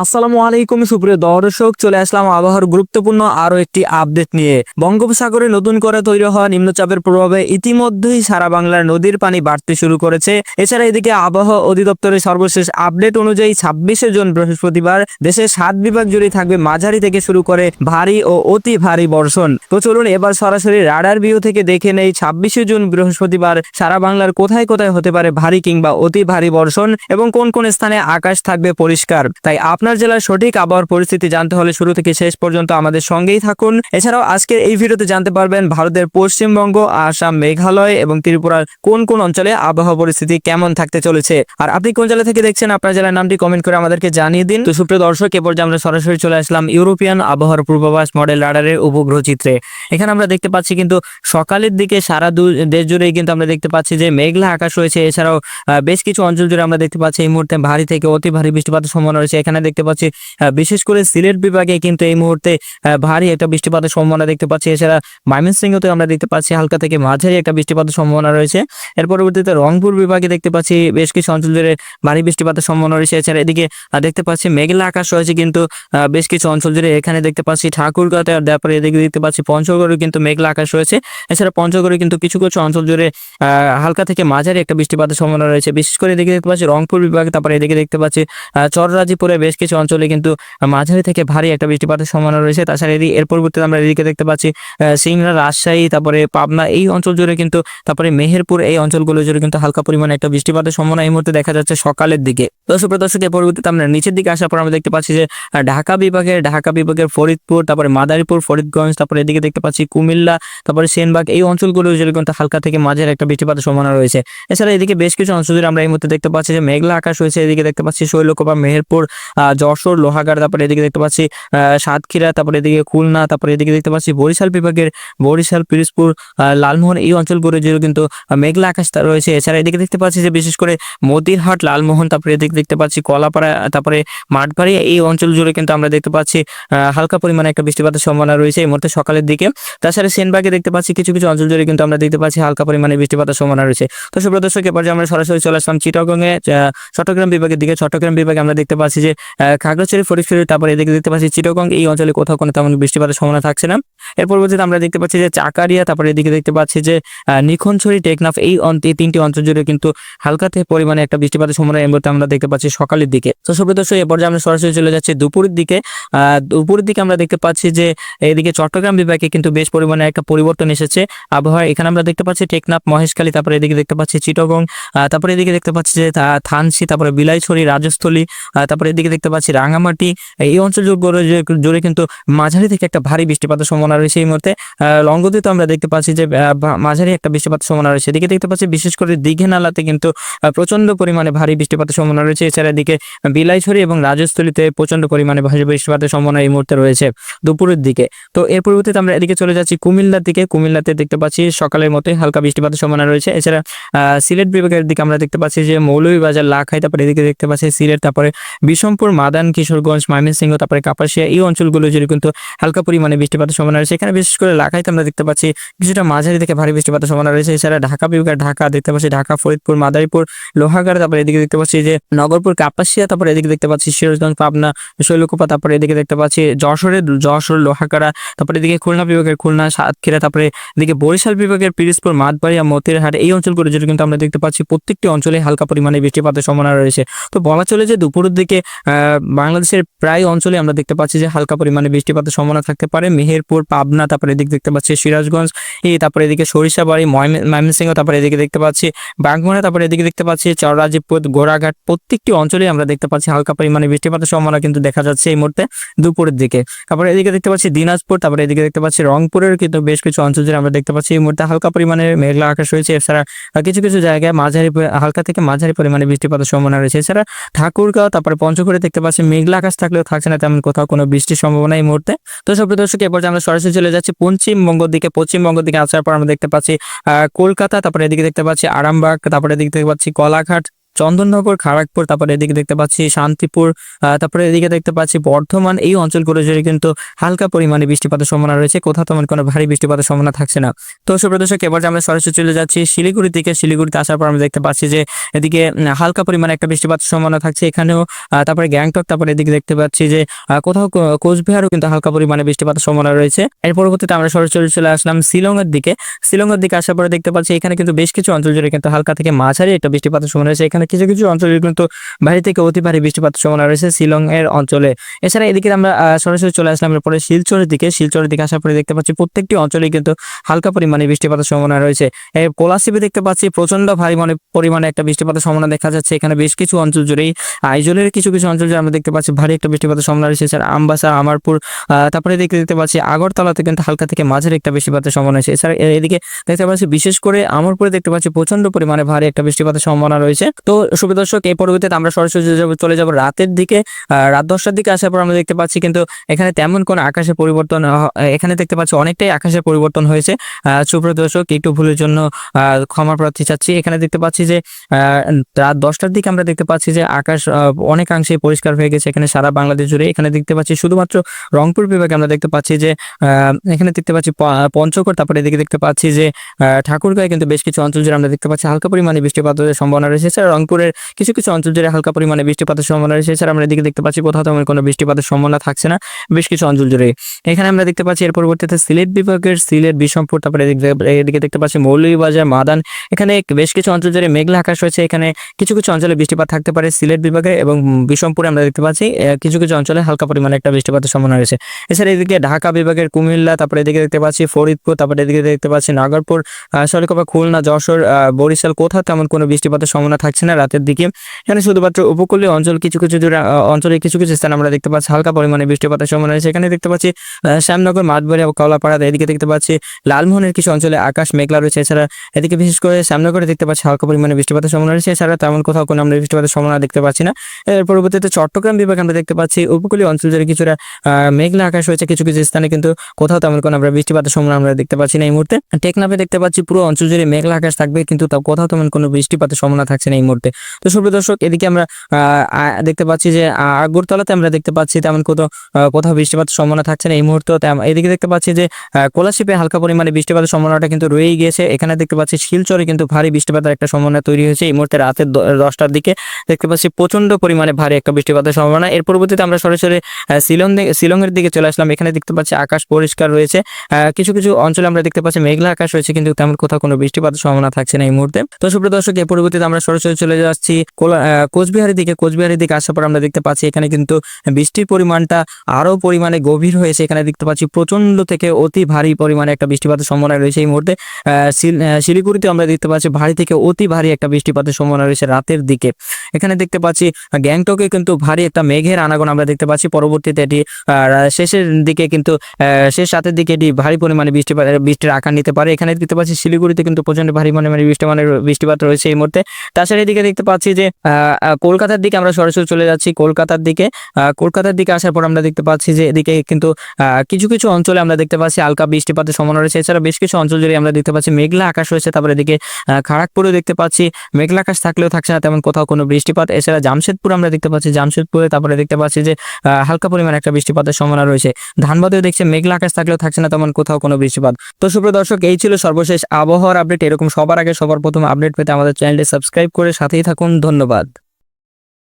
আসসালামু আলাইকুম, সুপ্রিয় দর্শক, চলে আসলাম আবহাওয়ার গুরুত্বপূর্ণ আরও একটি আপডেট নিয়ে। বঙ্গোপসাগরে নতুন করে তৈরি হওয়া নিম্নচাপের প্রভাবে ইতিমধ্যেই সারা বাংলার নদীর পানি বাড়তে শুরু করেছে। এছাড়া এদিকে আবহাওয়া অধিদপ্তরের সর্বশেষ আপডেট অনুযায়ী ছাব্বিশে জুন বৃহস্পতিবার দেশের সাত বিভাগ জুড়ে থাকবে মাঝারি থেকে শুরু করে ভারী ও অতি ভারী বর্ষণ। তো চলুন এবার সরাসরি রাডার ভিউ থেকে দেখে নেই ছাব্বিশে জুন বৃহস্পতিবার সারা বাংলার কোথায় কোথায় হতে পারে ভারী কিংবা অতি ভারী বর্ষণ এবং কোন কোন স্থানে আকাশ থাকবে পরিষ্কার। তাই আপনার জেলার সঠিক আবহাওয়ার পরিস্থিতি জানতে হলে শুরু থেকে শেষ পর্যন্ত আমাদের সঙ্গেই থাকুন। এছাড়াও আজকের এই ভিডিওতে জানতে পারবেন ভারতের পশ্চিমবঙ্গ, আসাম, মেঘালয় এবং ত্রিপুরার কোন কোন অঞ্চলে আবহাওয়া পরিস্থিতি কেমন থাকতে চলেছে। আর আপনি কোন জেলা থেকে দেখছেন আপনার জেলার নামটি কমেন্ট করে আমাদেরকে জানিয়ে দিন। তো সুপ্রিয় দর্শক, এ পর্যায়ে আমরা সরাসরি চলে আসলাম ইউরোপিয়ান আবহাওয়ার পূর্বাভাস মডেল রাডারের উপগ্রহ চিত্রে। এখানে আমরা দেখতে পাচ্ছি কিন্তু সকালের দিকে সারা দেশ জুড়েই কিন্তু আমরা দেখতে পাচ্ছি যে মেঘলা আকাশ রয়েছে। এছাড়াও বেশ কিছু অঞ্চল জুড়ে আমরা দেখতে পাচ্ছি এই মুহূর্তে ভারী থেকে অতি ভারী বৃষ্টিপাতের সম্ভাবনা রয়েছে। এখানে দেখতে পাচ্ছি বিশেষ করে সিলেট বিভাগে কিন্তু এই মুহূর্তে ভারী একটা বৃষ্টিপাতের সম্ভাবনা দেখতে পাচ্ছি। এছাড়া ময়মনসিংহতে আমরা দেখতে পাচ্ছি হালকা থেকে মাঝারি একটা বৃষ্টিপাতের সম্ভাবনা রয়েছে। এর পরবর্তীতে রংপুর বিভাগে দেখতে পাচ্ছি বেশ কিছু অঞ্চল জুড়ে ভারী বৃষ্টিপাতের সম্ভাবনা রয়েছে। এছাড়া এদিকে দেখতে পাচ্ছি মেঘলা আকাশ রয়েছে কিন্তু বেশ কিছু অঞ্চল জুড়ে। এখানে দেখতে পাচ্ছি ঠাকুরগাঁতে আর তারপরে এদিকে দেখতে পাচ্ছি পঞ্চগড়ে কিন্তু মেঘলা আকাশ রয়েছে। এছাড়া পঞ্চগড়ে কিন্তু কিছু কিছু অঞ্চল জুড়ে হালকা থেকে মাঝারি একটা বৃষ্টিপাতের সম্ভাবনা রয়েছে। বিশেষ করে এদিকে দেখতে পাচ্ছি রংপুর বিভাগে, তারপরে এদিকে দেখতে পাচ্ছি চররাজিপুরে বেশ অঞ্চলে কিন্তু মাঝারি থেকে ভারী একটা বৃষ্টিপাতের সম্ভাবনা রয়েছে। তাছাড়া এদিকে এর পরবর্তীতে আমরা এদিকে দেখতে পাচ্ছি সিংড়া রাজশাহী, তারপরে পাবনা এই অঞ্চল জুড়ে কিন্তু, তারপরে মেহেরপুর এই অঞ্চলগুলো জুড়ে কিন্তু হালকা পরিমাণে একটা বৃষ্টিপাতের সম্ভাবনা এই মুহূর্তে দেখা যাচ্ছে সকালের দিকে। দর্শক এর পরবর্তীতে আমরা নিচের দিকে আসার পর আমরা দেখতে পাচ্ছি যে ঢাকা বিভাগের ঢাকা বিভাগের ফরিদপুর, তারপরে মাদারীপুর, ফরিদগঞ্জ, তারপরে এদিকে দেখতে পাচ্ছি কুমিল্লা, তারপরে সেনবাগ এই অঞ্চলগুলো জুড়ে কিন্তু হালকা থেকে মাঝের একটা বৃষ্টিপাতের সম্ভাবনা রয়েছে। এছাড়া এদিকে বেশ কিছু অঞ্চল জুড়ে আমরা এই মুহূর্তে দেখতে পাচ্ছি যে, মেঘলা আকাশ রয়েছে। এদিকে দেখতে পাচ্ছি শৈলকুপা, মেহেরপুর যশোর, লোহাগাড়, তারপরে এদিকে দেখতে পাচ্ছি সাতক্ষীরা, তারপরে এদিকে খুলনা, তারপরে এদিকে দেখতে পাচ্ছি বরিশাল বিভাগের, বরিশাল, পিরিজপুর লালমোহন এই অঞ্চলগুলো জুড়ে কিন্তু মেঘলা আকাশ রয়েছে। এছাড়া এদিকে দেখতে পাচ্ছি যে বিশেষ করে মতিরহাট, লালমোহন, তারপরে এদিকে দেখতে পাচ্ছি কলাপাড়া, তারপরে মাঠবাড়ি এই অঞ্চল জুড়ে কিন্তু আমরা দেখতে পাচ্ছি হালকা পরিমাণে একটা বৃষ্টিপাতের সম্ভাবনা রয়েছে এই মুহূর্তে সকালের দিকে। তাছাড়া সেনবাগে দেখতে পাচ্ছি কিছু কিছু অঞ্চল জুড়ে কিন্তু আমরা দেখতে পাচ্ছি হালকা পরিমাণে বৃষ্টিপাতের সম্ভাবনা রয়েছে। তো সুপ্রিয় দর্শক এবার যে আমরা সরাসরি চলে আসলাম চিটাগংয়ে চট্টগ্রাম বিভাগের দিকে। চট্টগ্রাম বিভাগে আমরা দেখতে পাচ্ছি যে খাগড়াছড়ি, ফরিদপুর, তারপরে এদিকে দেখতে পাচ্ছি চিটাগং। এই অঞ্চলে কোথাও কোনো তেমন বৃষ্টিপাতের সম্ভাবনা থাকছে না। এর পরবর্তীতে আমরা দেখতে পাচ্ছি যে চাকারিয়া, তারপরে এদিকে দেখতে পাচ্ছি যে নিখনছড়ি, টেকনাফ, এই তিনটি অঞ্চল জুড়ে কিন্তু হালকা থেকে পরিমাণে একটা বৃষ্টিপাতের সম্ভাবনা এই মুহূর্তে আমরা দেখতে পাচ্ছি সকালের দিকে। তো সুপ্রিয় দর্শক, এরপর আমরা সরাসরি চলে যাচ্ছি দুপুরের দিকে দুপুরের দিকে আমরা দেখতে পাচ্ছি যে, এদিকে চট্টগ্রাম বিভাগে কিন্তু বেশ পরিমাণে একটা পরিবর্তন এসেছে আবহাওয়া এখানে আমরা দেখতে পাচ্ছি টেকনাফ, মহেশখালী, তারপরে এদিকে দেখতে পাচ্ছি চিটগং তারপরে এদিকে দেখতে পাচ্ছি যে থানসি, তারপরে বিলাইছড়ি, রাজস্থলী তারপরে এদিকে দেখতে পাচ্ছি রাঙামাটি, এই অঞ্চল জুড়ে কিন্তু মাঝারি থেকে একটা ভারী বৃষ্টিপাতের সম্ভাবনা রয়েছে এই মুহূর্তে। লঙ্গদিতে আমরা দেখতে পাচ্ছি যে মাঝারি একটা বৃষ্টিপাতের সম্ভাবনা রয়েছে। এদিকে দেখতে পাচ্ছি বিশেষ করে দিঘে নালাতে কিন্তু প্রচণ্ড পরিমাণে ভারী বৃষ্টিপাতের সম্ভাবনা রয়েছে। এছাড়া এদিকে বিলাইছড়ি এবং রাজস্থলীতে প্রচণ্ড পরিমাণে ভারী বৃষ্টিপাতের সম্ভাবনা এই মুহূর্তে রয়েছে দুপুরের দিকে। তো এর পরবর্তীতে আমরা এদিকে চলে যাচ্ছি কুমিল্লার দিকে। কুমিল্লাতে দেখতে পাচ্ছি সকালের মতোই হালকা বৃষ্টিপাতের সম্ভাবনা রয়েছে। এছাড়া সিলেট বিভাগের দিকে আমরা দেখতে পাচ্ছি যে, মৌলভীবাজার, লাখাই, তারপরে এদিকে দেখতে পাচ্ছি সিলেট, তারপরে বিষমপুর মাদান, কিশোরগঞ্জ, ময়মনসিংহ, তারপরে কাপাসিয়া এই অঞ্চলগুলো যদি কিন্তু হালকা পরিমাণে বৃষ্টিপাতের সম্ভাবনা রয়েছে। এখানে বিশেষ করে লাখাইতে আমরা দেখতে পাচ্ছি কিছুটা মাঝারি থেকে ভারী বৃষ্টিপাতের সম্ভাবনা রয়েছে। এছাড়া ঢাকা, বিভাগের ঢাকা দেখতে পাচ্ছি ঢাকা, ফরিদপুর, মাদারীপুর, লোহাগাড়া, তারপরে এদিকে দেখতে পাচ্ছি যে নগরপুর, কাপাসিয়া, তারপরে এদিকে দেখতে পাচ্ছি সিরাজগঞ্জ, পাবনা, শৈলকুপা, তারপরে এদিকে দেখতে পাচ্ছি যশোরের যশোর, লোহাগাড়া, তারপরে এদিকে খুলনা বিভাগের খুলনা, সাতক্ষীরা, তারপরে এদিকে বরিশাল বিভাগের পিরিজপুর মাঠবাড়িয়া মতিরহাট এই অঞ্চলগুলো জুড়ে কিন্তু আমরা দেখতে পাচ্ছি প্রত্যেকটি অঞ্চলে হালকা পরিমাণে বৃষ্টিপাতের সম্ভাবনা রয়েছে। তো বলা চলে যে দুপুরের দিকে বাংলাদেশের প্রায় অঞ্চলে আমরা দেখতে পাচ্ছি যে হালকা পরিমাণে বৃষ্টিপাতের সম্ভাবনা থাকতে পারে। মেহেরপুর, পাবনা, তারপরে এদিকে দেখতে পাচ্ছি সিরাজগঞ্জ তারপরে এদিকে সরিষাবাড়ি ময়মনসিংহ, তারপরে এদিকে দেখতে পাচ্ছি বাগমারা তারপরে এদিকে দেখতে পাচ্ছি চররাজীপুর গোড়াঘাট, প্রত্যেকটি অঞ্চলে আমরা দেখতে পাচ্ছি হালকা পরিমাণে বৃষ্টিপাতের সম্ভাবনা কিন্তু দেখা যাচ্ছে এই মুহূর্তে দুপুরের দিকে। তারপরে এদিকে দেখতে পাচ্ছি দিনাজপুর, তারপরে এদিকে দেখতে পাচ্ছি রংপুরের কিন্তু বেশ কিছু অঞ্চল জুড়ে আমরা দেখতে পাচ্ছি এই মুহূর্তে হালকা পরিমাণে মেঘলা আকাশ রয়েছে। এছাড়া কিছু কিছু জায়গায় মাঝারি হালকা থেকে মাঝারি পরিমাণে বৃষ্টিপাতের সম্ভাবনা রয়েছে। এছাড়া ঠাকুরগাঁও, তারপরে পঞ্চগড়ে দেখতে পাচ্ছি, মেঘলা আকাশ থাকলেও থাকছে না তেমন কোথাও, কোনো বৃষ্টির সম্ভাবনা এই মুহূর্তে। তো সব দর্শক, এরপর আমরা সরাসরি চলে যাচ্ছি পশ্চিমবঙ্গের দিকে পশ্চিমবঙ্গের দিকে আসার পর আমরা দেখতে পাচ্ছি কলকাতা, তারপরে এদিকে দেখতে পাচ্ছি আরামবাগ, তারপরে এদিকে দেখতে পাচ্ছি কলাঘাট চন্দননগর খড়গপুর তারপরে এদিকে দেখতে পাচ্ছি শান্তিপুর তারপরে এদিকে দেখতে পাচ্ছি বর্ধমান। এই অঞ্চলগুলো জুড়ে কিন্তু হালকা পরিমাণে বৃষ্টিপাতের সম্ভাবনা রয়েছে। কোথাও তেমন কোনো ভারী বৃষ্টিপাতের সম্ভাবনা থাকছে না। তো সুপ্রদর্শক, এবার আমরা সরাসরি চলে যাচ্ছি শিলিগুড়ি থেকে শিলিগুড়িতে আসার পর আমরা দেখতে পাচ্ছি যে এদিকে হালকা পরিমাণে একটা বৃষ্টিপাতের সম্ভাবনা থাকছে এখানেও। তারপরে গ্যাংটক, তারপরে এদিকে দেখতে পাচ্ছি যে কোথাও কোচবিহারও কিন্তু হালকা পরিমাণে বৃষ্টিপাতের সম্ভাবনা রয়েছে। এর পরবর্তীতে আমরা সরাসরি চলে আসলাম শিলংয়ের দিকে। শিলংয়ের দিকে আসার পরে দেখতে পাচ্ছি এখানে কিন্তু বেশ কিছু অঞ্চল জুড়ে কিন্তু হালকা থেকে মাঝারি একটা বৃষ্টিপাতের সম্ভাবনা রয়েছে। এখানে কিছু কিছু অঞ্চলে কিন্তু ভারী থেকে অতি ভারী বৃষ্টিপাতের সম্ভাবনা রয়েছে শিলং এর অঞ্চলে। এছাড়া এদিকে আমরা সরাসরি চলে আসলাম এরপরে শিলচরের দিকে। শিলচরের দিকে আসার পরে দেখতে পাচ্ছি প্রত্যেকটি অঞ্চলে কিন্তু হালকা পরিমাণে বৃষ্টিপাতের সম্ভাবনা রয়েছে। কোলাশিপে দেখতে পাচ্ছি প্রচণ্ড ভারী মানে পরিমাণে একটা বৃষ্টিপাতের সম্ভাবনা দেখা যাচ্ছে। এখানে বেশ কিছু অঞ্চল জুড়েই আইজলের কিছু কিছু অঞ্চল জুড়ে আমরা দেখতে পাচ্ছি ভারী একটা বৃষ্টিপাতের সম্ভাবনা রয়েছে। এছাড়া আমবাসা, আমারপুর তারপরে দেখতে দেখতে পাচ্ছি আগরতলাতে কিন্তু হালকা থেকে মাঝের একটা বৃষ্টিপাতের সম্ভাবনা রয়েছে। এছাড়া এদিকে দেখতে পাচ্ছি বিশেষ করে আমারপুরে দেখতে পাচ্ছি প্রচণ্ড পরিমাণে ভারী একটা বৃষ্টিপাতের সম্ভাবনা রয়েছে। তো সুবিদর্শক এই পরবর্তীতে আমরা সরাসরি চলে যাবো- রাতের দিকে। রাত দশটার দিকে আসার পর আমরা দেখতে পাচ্ছি কিন্তু এখানে তেমন কোনো আকাশে পরিবর্তন এখানে দেখতে পাচ্ছি অনেকটাই আকাশে পরিবর্তন হয়েছে। আহ, সুপ্রদর্শক একটু ভুলের জন্য ক্ষমা প্রার্থী চাচ্ছি। এখানে দেখতে পাচ্ছি যে রাত দশটার দিকে আমরা দেখতে পাচ্ছি যে আকাশ অনেকাংশে পরিষ্কার হয়ে গেছে এখানে সারা বাংলাদেশ জুড়ে। এখানে দেখতে পাচ্ছি শুধুমাত্র রংপুর বিভাগে আমরা দেখতে পাচ্ছি যে এখানে দেখতে পাচ্ছি পঞ্চগড় তারপরে এদিকে দেখতে পাচ্ছি যে ঠাকুরগাঁয়ে কিন্তু বেশ কিছু অঞ্চল জুড়ে আমরা দেখতে পাচ্ছি হালকা পরিমাণে বৃষ্টিপাতের সম্ভাবনা রয়েছে। এছাড়া রংপুরের কিছু কিছু অঞ্চল জুড়ে হালকা পরিমাণে বৃষ্টিপাতের সম্ভাবনা রয়েছে। এছাড়া আমরা এদিকে দেখতে পাচ্ছি কোথাও তেমন কোনো বৃষ্টিপাতের সম্ভাবনা থাকছে না। বেশ কিছু অঞ্চল জুড়ে এখানে আমরা দেখতে পাচ্ছি এর পরবর্তীতে সিলেট বিভাগের সিলেট বিশম্পুর তারপরে এদিকে দেখতে পাচ্ছি মৌলভীবাজার, মাদান। এখানে বেশ কিছু অঞ্চল জুড়ে মেঘলা আকাশ রয়েছে। এখানে কিছু কিছু অঞ্চলে বৃষ্টিপাত থাকতে পারে সিলেট বিভাগে এবং বিশম্পুরে আমরা দেখতে পাচ্ছি কিছু কিছু অঞ্চলে হালকা পরিমাণে একটা বৃষ্টিপাতের সম্ভাবনা রয়েছে। এছাড়া এদিকে ঢাকা বিভাগের কুমিল্লা, তারপরে এদিকে দেখতে পাচ্ছি ফরিদপুর, তারপরে এদিকে দেখতে পাচ্ছি নাগরপুর সরিকপা খুলনা, যশোর বরিশাল, কোথাও তেমন কোনো বৃষ্টিপাতের সম্ভাবনা থাকছে না। রাতের দিকে। এখানে শুধুমাত্র উপকূলীয় অঞ্চল, কিছু কিছু অঞ্চলে কিছু কিছু স্থানে আমরা দেখতে পাচ্ছি। হালকা পরিমাণে বৃষ্টিপাতের সম্ভাবনা রয়েছে। এখানে দেখতে পাচ্ছি শ্যামনগর মাঠবাড়িয়া কলাপাড়া এদিকে দেখতে পাচ্ছি, লালমোহনের কিছু অঞ্চলে আকাশ মেঘলা রয়েছে। এছাড়া এদিকে বিশেষ করে শ্যামনগরে দেখতে পাচ্ছি, হালকা পরিমাণে বৃষ্টিপাতের সম্ভাবনা রয়েছে। এছাড়া তেমন কোথাও কোনো আমরা বৃষ্টিপাতের সম্ভাবনা দেখতে পাচ্ছি না। এর পরবর্তীতে চট্টগ্রাম বিভাগে আমরা দেখতে পাচ্ছি, উপকূলীয় অঞ্চল জুড়ে কিছুটা মেঘলা আকাশ রয়েছে কিছু কিছু স্থানে, কিন্তু কোথাও তেমন কোনো আমরা বৃষ্টিপাতের সম্ভাবনা আমরা দেখতে পাচ্ছি না এই মুহূর্তে। টেকনাফে দেখতে পাচ্ছি, পুরো অঞ্চল জুড়ে মেঘলা আকাশ থাকবে, কিন্তু কোথাও তেমন কোনো বৃষ্টিপাতের সম্ভাবনা থাকছে না এই মুহূর্তে। তো সুপ্রিয় দর্শক, এদিকে আমরা দেখতে পাচ্ছি যে আগরতলাতে আমরা দেখতে পাচ্ছি তেমন কোথাও কোথাও বৃষ্টিপাতের সম্ভাবনা থাকছে না এই মুহূর্তে। এদিকে দেখতে পাচ্ছি যে কোলাশিপে হালকা পরিমাণে বৃষ্টিপাতের সম্ভাবনাটা কিন্তু রয়েই গিয়েছে। এখানে দেখতে পাচ্ছি শিলচরে কিন্তু ভারী বৃষ্টিপাতের একটা সম্ভাবনা তৈরি হয়েছে। এই মুহূর্তে রাতের দশটার দিকে দেখতে পাচ্ছি প্রচণ্ড পরিমাণে ভারী একটা বৃষ্টিপাতের সম্ভাবনা। এর পরবর্তীতে আমরা সরাসরি শিলং শিলংয়ের দিকে চলে আসলাম। এখানে দেখতে পাচ্ছি আকাশ পরিষ্কার রয়েছে। কিছু কিছু অঞ্চলে আমরা দেখতে পাচ্ছি মেঘলা আকাশ রয়েছে, কিন্তু তেমন কোথাও কোনো বৃষ্টিপাতের সম্ভাবনা থাকছে না এই মুহূর্তে। তো সুপ্রিয় দর্শক এর পরবর্তীতে আমরা সরাসরি চলে যাচ্ছি। কোচবিহারের দিকে কোচবিহারের দিকে আসার পর আমরা দেখতে পাচ্ছি এখানে কিন্তু বৃষ্টির পরিমাণটা আরও পরিমাণে গভীর হয়েছে। এখানে দেখতে পাচ্ছি প্রচণ্ড থেকে অতি ভারী পরিমাণে একটা বৃষ্টিপাতের সম্ভাবনা রয়েছে এই মুহূর্তে। শিলিগুড়িতে আমরা দেখতে পাচ্ছি ভারী থেকে অতি ভারী একটা বৃষ্টিপাতের সম্ভাবনা রয়েছে রাতের দিকে। এখানে দেখতে পাচ্ছি গ্যাংটকে কিন্তু ভারী একটা মেঘের আনাগোনা আমরা দেখতে পাচ্ছি। পরবর্তীতে এটি শেষের দিকে কিন্তু শেষ রাতের দিকে এটি ভারী পরিমাণে বৃষ্টিপাত, বৃষ্টির আকার নিতে পারে। এখানে দেখতে পাচ্ছি শিলিগুড়িতে কিন্তু প্রচণ্ড ভারী পরিমাণে বৃষ্টিমানের বৃষ্টিপাত রয়েছে এই মুহূর্তে। তাছাড়া এদিকে দেখতে পাচ্ছি যে কলকাতার দিকে আমরা সরাসরি চলে যাচ্ছি কলকাতার দিকে। কলকাতার দিকে আসার পর আমরা দেখতে পাচ্ছি যে এদিকে কিন্তু কিছু কিছু অঞ্চলে আমরা দেখতে পাচ্ছি হালকা বৃষ্টিপাতের সম্ভাবনা রয়েছে। এছাড়া বেশ কিছু অঞ্চল জুড়ে আমরা দেখতে পাচ্ছি মেঘলা আকাশ রয়েছে। তারপরে এদিকে আহ, খড়গপুরেও দেখতে পাচ্ছি মেঘলা আকাশ থাকলেও থাকছে না তেমন কোথাও কোনো বৃষ্টিপাত। এছাড়া জামশেদপুর আমরা দেখতে পাচ্ছি জামশেদপুরে তারপরে দেখতে পাচ্ছি যে হালকা পরিমাণে একটা বৃষ্টিপাতের সম্ভাবনা রয়েছে। ধানবাদেও দেখছে মেঘলা আকাশ থাকলেও থাকছে না তেমন কোথাও কোনো বৃষ্টিপাত। তো সুপ্রিয় দর্শক এই ছিল সর্বশেষ আবহাওয়ার আপডেট। এরকম সবার আগে সবার প্রথম আপডেট পেতে আমাদের চ্যানেলটি সাবস্ক্রাইব করে সাথেই থাকুন ধন্যবাদ।